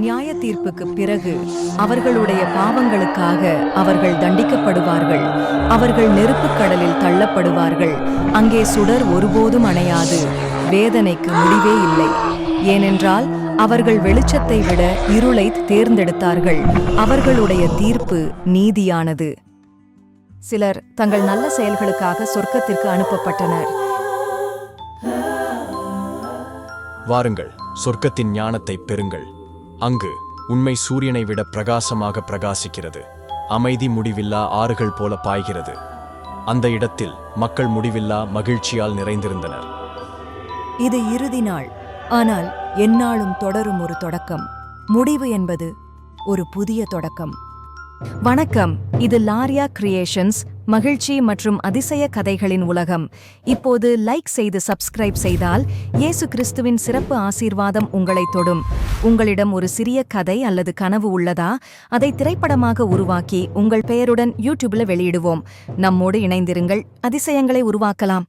நியாய தீர்ப்புக்கு பிறகு அவர்களுடைய பாவங்களுக்காக அவர்கள் தண்டிக்கப்படுவார்கள். அவர்கள் நெருப்புக் கடலில் தள்ளப்படுவார்கள். அங்கே சுடர் ஒருபோதும் அணையாது. வேதனைக்கு முடிவே இல்லை. ஏனென்றால் அவர்கள் வெளிச்சத்தை விட இருளை தேர்ந்தெடுத்தார்கள். அவர்களுடைய தீர்ப்பு நீதியானது. சிலர் தங்கள் நல்ல செயல்களுக்காக சொர்க்கத்திற்கு அனுப்பப்பட்டனர். வாருங்கள் சொர்க்கத்தின் ஞானத்தை பெறுங்கள். அங்கு உண்மை சூரியனை விட பிரகாசமாக பிரகாசிக்கிறது. அமைதி முடிவில்லா ஆறுகள் போல பாய்கிறது. அந்த இடத்தில் மக்கள் முடிவில்லா மகிழ்ச்சியால் நிறைந்திருந்தனர். இது இறுதி நாள். ஆனால் எந்நாளும் தொடரும் ஒரு தொடக்கம். முடிவு என்பது ஒரு புதிய தொடக்கம். வணக்கம். இது லாரியா கிரியேஷன்ஸ் மகிழ்ச்சி மற்றும் அதிசய கதைகளின் உலகம். இப்போது லைக் செய்து சப்ஸ்கிரைப் செய்தால் இயேசு கிறிஸ்துவின் சிறப்பு ஆசீர்வாதம் உங்களை தொடும். உங்களிடம் ஒரு சிறிய கதை அல்லது கனவு உள்ளதா? அதை திரைப்படமாக உருவாக்கி உங்கள் பெயருடன் யூடியூப்ல வெளியிடுவோம். நம்மோடு இணைந்திருங்கள். அதிசயங்களை உருவாக்கலாம்.